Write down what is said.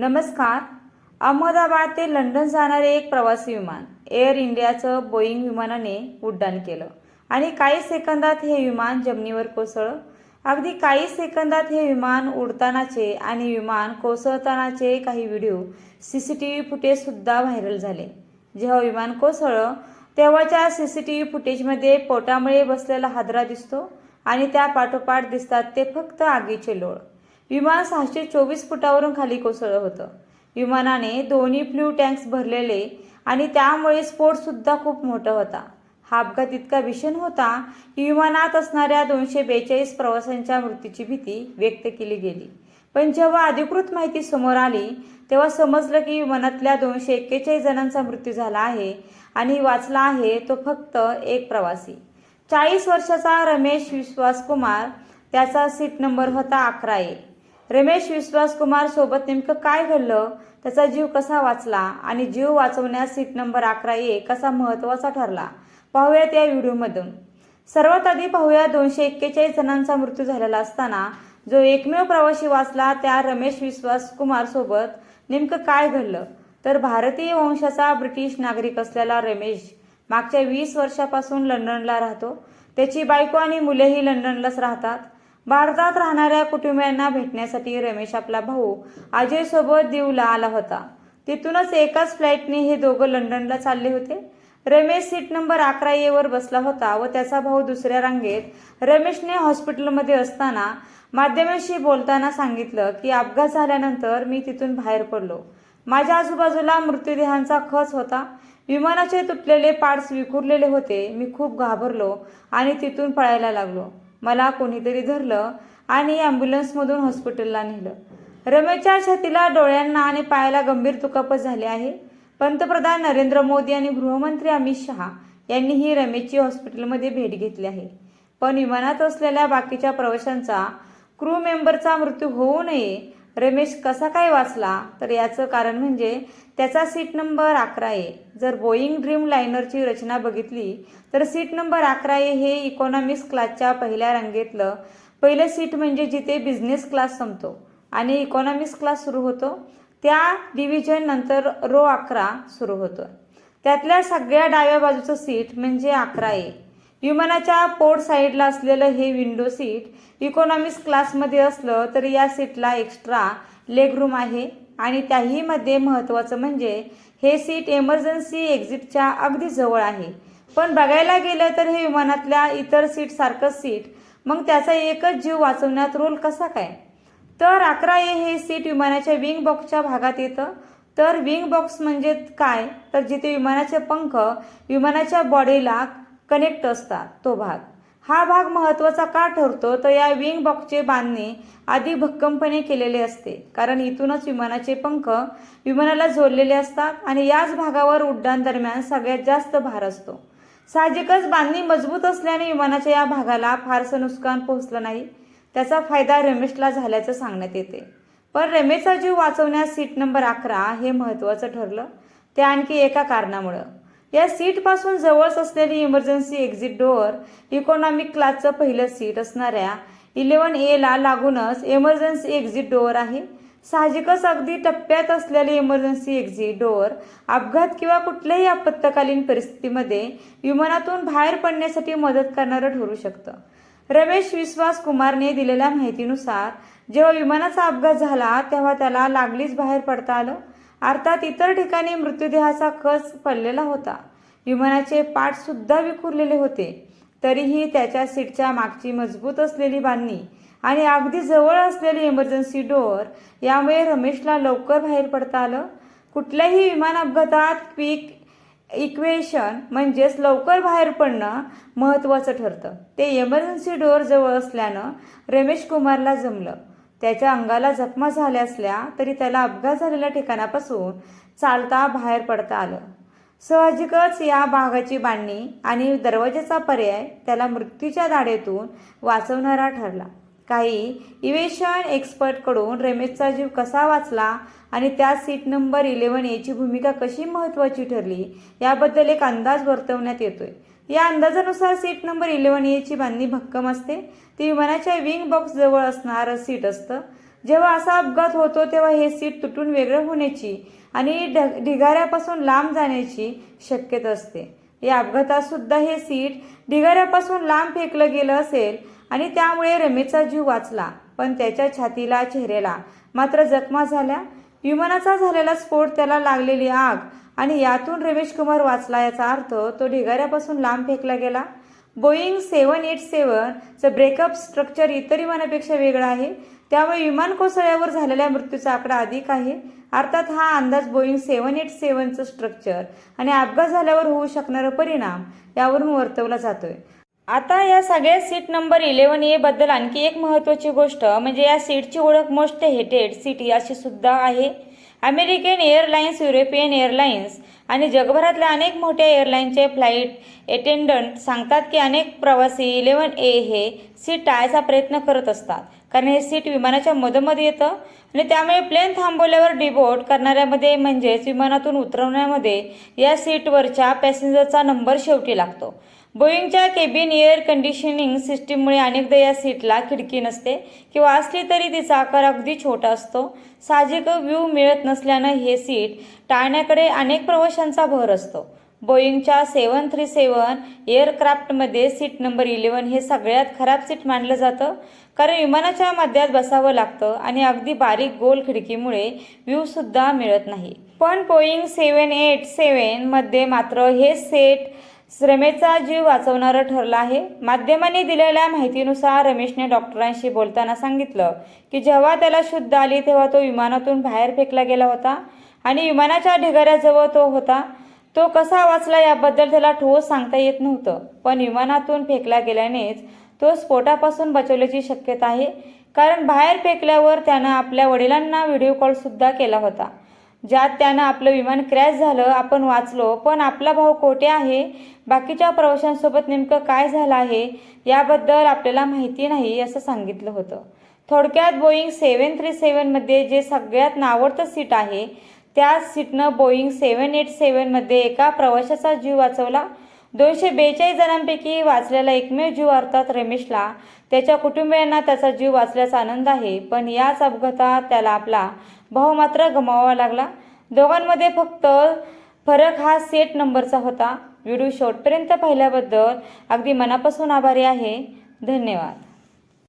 नमस्कार. अहमदाबाद ते लंडन जाणारे एक प्रवासी विमान एअर इंडियाचं बोईंग विमानाने उड्डाण केलं. आणि काही सेकंदात हे विमान जमिनीवर कोसळलं. अगदी काही सेकंदात हे विमान उडतानाचे आणि विमान कोसळतानाचे काही video C C T V फुटेजसुद्धा viral झाले. जेव्हा विमान कोसळलं तेव्हाच्या सी सी टी व्ही फुटेजमध्ये पोटामुळे बसलेला हादरा दिसतो आणि त्या पाठोपाठ दिसतात ते फक्त आगीचे लोळ. विमान सहाशे चोवीस फुटावरून खाली कोसळलं होतं. विमानाने दोन्ही फ्ल्यू टँक्स भरलेले आणि त्यामुळे स्फोटसुद्धा खूप मोठा होता. हा अपघात इतका भीषण होता की विमानात असणाऱ्या दोनशे बेचाळीस प्रवाशांच्या मृत्यूची भीती व्यक्त केली गेली. पण जेव्हा अधिकृत माहिती समोर आली तेव्हा समजलं की विमानातल्या दोनशे एक्केचाळीस जणांचा मृत्यू झाला आहे आणि वाचला आहे तो फक्त एक प्रवासी. चाळीस वर्षाचा रमेश विश्वास कुमार त्याचा सीट नंबर होता अकरा ए रमेश विश्वासकुमार सोबत नेमकं काय घडलं? त्याचा जीव कसा वाचला? आणि जीव वाचवण्यास सीट नंबर अकरा ए कसा महत्त्वाचा ठरला? पाहूयात या व्हिडिओमधून. सर्वात आधी पाहूया दोनशे एक्केचाळीस जणांचा मृत्यू झालेला असताना जो एकमेव प्रवासी वाचला त्या रमेश विश्वास कुमार सोबत नेमकं काय घडलं? तर भारतीय वंशाचा ब्रिटिश नागरिक असलेला रमेश मागच्या वीस वर्षापासून लंडनला राहतो. त्याची बायको आणि मुलेही लंडनलाच राहतात. भारतात राहणाऱ्या कुटुंबियांना भेटण्यासाठी रमेश आपला भाऊ अजय सोबत दीवला आला होता. तिथूनच एकाच फ्लाईटने हे दोघं लंडनला चालले होते. रमेश सीट नंबर अकरा ए वर बसला होता व त्याचा भाऊ दुसऱ्या रांगेत रमेशने हॉस्पिटलमध्ये असताना माध्यमांशी बोलताना सांगितलं की अपघात झाल्यानंतर मी तिथून बाहेर पडलो. माझ्या आजूबाजूला मृत्यूदेहांचा खच होता. विमानाचे तुटलेले पार्ट्स विखुरलेले होते. मी खूप घाबरलो आणि तिथून पळायला लागलो. मला कोणीतरी धरलं आणि ॲम्ब्युलन्समधून हॉस्पिटलला नेलं. रमेशच्या छातीला डोळ्यांना आणि पायाला गंभीर दुखापत झाली आहे. पंतप्रधान नरेंद्र मोदी आणि गृहमंत्री अमित शहा यांनीही रमेशची हॉस्पिटलमध्ये भेट घेतली आहे. पण विमानात असलेल्या बाकीच्या प्रवाशांचा क्रू मेंबरचा मृत्यू होऊ नये रमेश कसा काय वाचला? तर याचं कारण म्हणजे त्याचा सीट नंबर अकरा ए. जर बोईंग ड्रीम लायनरची रचना बघितली तर सीट नंबर अकरा ए हे इकॉनॉमिक्स क्लासच्या पहिल्या रांगेतलं. पहिलं सीट म्हणजे जिथे बिझनेस क्लास संपतो आणि इकॉनॉमिक्स क्लास सुरू होतो. त्या डिव्हिजन नंतर रो अकरा सुरू होतो. त्यातल्या सगळ्या डाव्या बाजूचं सीट म्हणजे अकरा ए. विमानाच्या पोर्ट साईडला असलेलं हे विंडो सीट इकॉनॉमिक्स क्लासमध्ये असलं तर या सीटला एक्स्ट्रा लेगरूम आहे. आणि त्याही मध्ये महत्त्वाचं म्हणजे हे सीट एमर्जन्सी एक्झिटच्या अगदी जवळ आहे. पण बघायला गेलं तर हे विमानातल्या इतर सीटसारखंच सीट मग त्याचा एकच जीव वाचवण्यात रोल कसा काय? तर अकरा ए हे सीट विमानाच्या विंग बॉक्सच्या भागात येतं. तर विंग बॉक्स म्हणजे काय? तर जिथे विमानाचे पंख विमानाच्या बॉडीला कनेक्ट असतात तो भाग. हा भाग महत्त्वाचा का ठरतो? तर या विंग बॉक्सचे बांधणे अधिक भक्कमपणे केलेले असते. कारण इथूनच विमानाचे पंख विमानाला जोडलेले असतात आणि याच भागावर उड्डाण दरम्यान सगळ्यात जास्त भार असतो. साहजिकच बांधणी मजबूत असल्याने विमानाच्या या भागाला फारसं नुकसान पोहोचलं नाही. त्याचा फायदा रमेशला झाल्याचं सांगण्यात येते. पण रमेशचा जीव वाचवण्यास सीट नंबर अकरा हे महत्त्वाचं ठरलं. ते आणखी एका कारणामुळं. या सीटपासून जवळच असलेली इमर्जन्सी एक्झिट डोअर इकॉनॉमिक क्लासचं पहिलं सीट असणाऱ्या इलेवन एला लागूनच इमर्जन्सी एक्झिट डोअर आहे. साहजिकच अगदी टप्प्यात असलेले इमर्जन्सी एक्झिट डोअर अपघात किंवा कुठल्याही आपत्कालीन परिस्थितीमध्ये विमानातून बाहेर पडण्यासाठी मदत करणारं ठरू शकतं. रमेश विश्वास कुमारने दिलेल्या माहितीनुसार जेव्हा विमानाचा अपघात झाला तेव्हा त्याला लागलीच बाहेर पडता आलं. अर्थात इतर ठिकाणी मृत्यूदेहाचा खच पडलेला होता. विमानाचे पाठसुद्धा विखुरलेले होते. तरीही त्याच्या सीटच्या मागची मजबूत असलेली बांधणी आणि अगदी जवळ असलेली इमर्जन्सी डोअर यामुळे रमेशला लवकर बाहेर पडता आलं. कुठल्याही विमान अपघातात क्विक इक्वेशन म्हणजेच लवकर बाहेर पडणं महत्त्वाचं ठरतं. ते इमर्जन्सी डोअर जवळ असल्यानं रमेश कुमारला जमलं. त्याच्या अंगाला जखमा झाल्या असल्या तरी त्याला अपघात झालेल्या ठिकाणापासून चालता बाहेर पडता आलं. साहजिकच या भागाची बांधणी आणि दरवाजाचा पर्याय त्याला मृत्यूच्या दाढेतून वाचवणारा ठरला. काही इव्हेशन एक्सपर्टकडून रमेशचा जीव कसा वाचला आणि त्या सीट नंबर इलेव्हन एची भूमिका कशी महत्त्वाची ठरली याबद्दल एक अंदाज वर्तवण्यात येतोय. या अंदाजानुसार सीट नंबर इलेव्हन एची बांधणी भक्कम असते. ती विमानाच्या विंग बॉक्स जवळ असणारं सीट असतं. जेव्हा असा अपघात होतो तेव्हा हे सीट तुटून वेगळं होण्याची आणि ढ ढिगाऱ्यापासून लांब जाण्याची शक्यता असते. या अपघातात सुद्धा हे सीट ढिगाऱ्यापासून लांब फेकलं गेलं असेल आणि त्यामुळे रमेशचा जीव वाचला पण त्याच्या छातीला चेहऱ्याला मात्र जखमा झाल्या. विमानाचा झालेला स्फोट त्याला लागलेली आग आणि यातून रमेश कुमार वाचला याचा अर्थ तो ढिगाऱ्यापासून लांब फेकला गेला. बोईंग सेवन एट सेवनचं ब्रेकअप स्ट्रक्चर इतर विमानापेक्षा वेगळं आहे. त्यामुळे विमान कोसळ्यावर झालेल्या मृत्यूचा आकडा अधिक आहे. अर्थात हा अंदाज बोईंग सेवन एट सेवनचं स्ट्रक्चर आणि अपघात झाल्यावर होऊ शकणारा परिणाम यावरून वर्तवला जातोय. आता या सगळ्या सीट नंबर इलेव्हन ए बद्दल आणखी एक महत्त्वाची गोष्ट म्हणजे या सीटची ओळख मोस्ट हेटेड सिटी अशी सुद्धा आहे. अमेरिकन एअरलाइन्स युरोपियन एअरलाइन्स आणि जगभरातल्या अनेक मोठ्या एअरलाईनचे फ्लाईट अटेंडंट सांगतात की अनेक प्रवासी इलेवन ए हे सीट टाळायचा प्रयत्न करत असतात. कारण हे सीट विमानाच्या मधोमध येतं आणि त्यामुळे प्लेन थांबवल्यावर डिबोट करणाऱ्यामध्ये म्हणजेच विमानातून उतरवण्यामध्ये या सीटवरच्या पॅसेंजरचा नंबर शेवटी लागतो. बोईंगच्या केबिन एअर कंडिशनिंग सिस्टीममुळे अनेकदा या सीटला खिडकी नसते किंवा असली तरी तिचा आकार अगदी छोटा असतो. साहजिक व्ह्यू मिळत नसल्यानं हे सीट टाळण्याकडे अनेक प्रवाशांचा भर असतो. बोईंगच्या सेवन थ्री सेवन एअरक्राफ्टमध्ये सीट नंबर इलेवन हे सगळ्यात खराब सीट मानलं जातं. कारण विमानाच्या मध्यात बसावं लागतं आणि अगदी बारीक गोल खिडकीमुळे व्ह्यूसुद्धा मिळत नाही. पण बोईंग सेवन एट सेवनमध्ये मात्र हे सेट श्रमेचा जीव वाचवणारं ठरलं आहे. माध्यमांनी दिलेल्या माहितीनुसार रमेशने डॉक्टरांशी बोलताना सांगितलं की जेव्हा त्याला शुद्ध आली तेव्हा तो विमानातून बाहेर फेकला गेला होता आणि विमानाच्या ढिगाऱ्याजवळ तो होता. तो कसा वाचला याबद्दल त्याला ठोस सांगता येत नव्हतं पण विमानातून फेकला गेल्यानेच तो स्फोटापासून बचवल्याची शक्यता आहे. कारण बाहेर फेकल्यावर त्यानं आपल्या वडिलांना व्हिडिओ कॉलसुद्धा केला होता. ज्यात त्यानं आपलं विमान क्रॅश झालं आपण वाचलो पण आपला भाऊ कोठे आहे? बाकीच्या प्रवाशांसोबत नेमकं काय झालं आहे? याबद्दल आपल्याला माहिती नाही असं सांगितलं होतं. थोडक्यात बोईंग सेवन थ्री सेवनमध्ये जे सगळ्यात नावडतं सीट आहे त्या सीटनं बोईंग सेवन एट सेवनमध्ये एका प्रवाशाचा जीव वाचवला. दोनशे बेचाळीस जणांपैकी वाचलेला एकमेव जीव अर्थात रमेशला. त्याच्या कुटुंबियांना त्याचा जीव वाचल्याचा आनंद आहे पण याच अपघातात त्याला आपला भाऊ मात्र गमावावा लागला. दोघांमध्ये फक्त फरक हा सेट नंबरचा होता. व्हिडिओ शेवटपर्यंत पाहिल्याबद्दल अगदी मनापासून आभारी आहे. धन्यवाद.